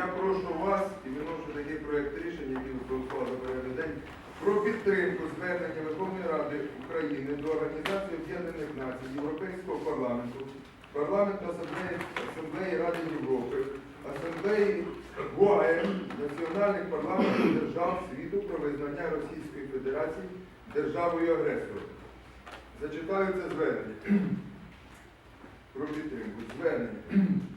Я прошу вас і виношу такий проєкт рішення, який ви проголосували за порядок день, про підтримку звернення Верховної Ради України до Організації Об'єднаних Націй, Європейського парламенту, парламенту Асамблеї, Асамблеї Ради Європи, Асамблеї ГОАЕ, національних парламентів держав світу про визнання Російської Федерації державою агресором. Зачитаю це звернення про підтримку. Звернення.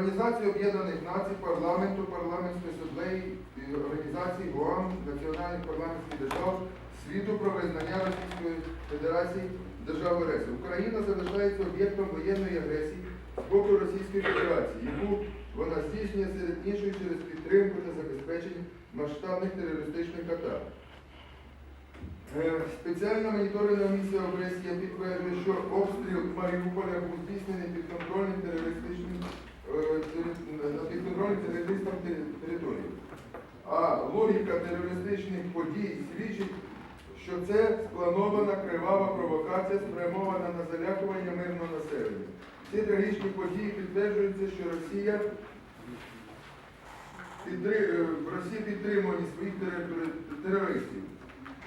Організації Об'єднаних Націй, парламенту, парламентської асамблеї, організації ГОАМ, національних парламентських держав, світу про визнання Російської Федерації держави агресії. Україна залишається об'єктом воєнної агресії з боку Російської Федерації, яку вона здійснює серед інших через підтримку та забезпечення масштабних терористичних атак. Е, Спеціальна моніторингова місія ОБСЄ підтверджує, що обстріл Маріуполя був здійснений під контрольним терористичним логіка терористичних подій свідчить, що це спланована кривава провокація, спрямована на залякування мирного населення. Ці трагічні події підтверджуються, що Росія е, в Росії підтримувані своїх терористів.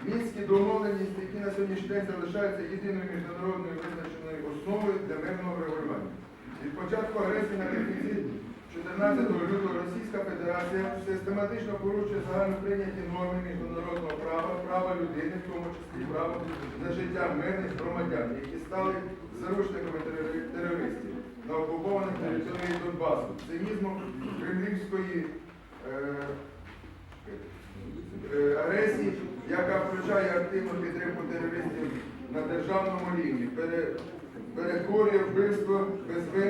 Мінські домовленості, які на сьогоднішній день залишаються єдиною міжнародною визначеною основою для мирного врегулювання. Від початку агресії на 14 лютого Російська Федерація систематично порушує загально прийняті норми міжнародного права, права людини, в тому числі право на життя мирних громадян, які стали заручниками терористів на окупованих територіях Донбасу, цинізмом кремлівської е, е, агресії, яка включає активну підтримку терористів на державному рівні, пере- перетворює вбивство без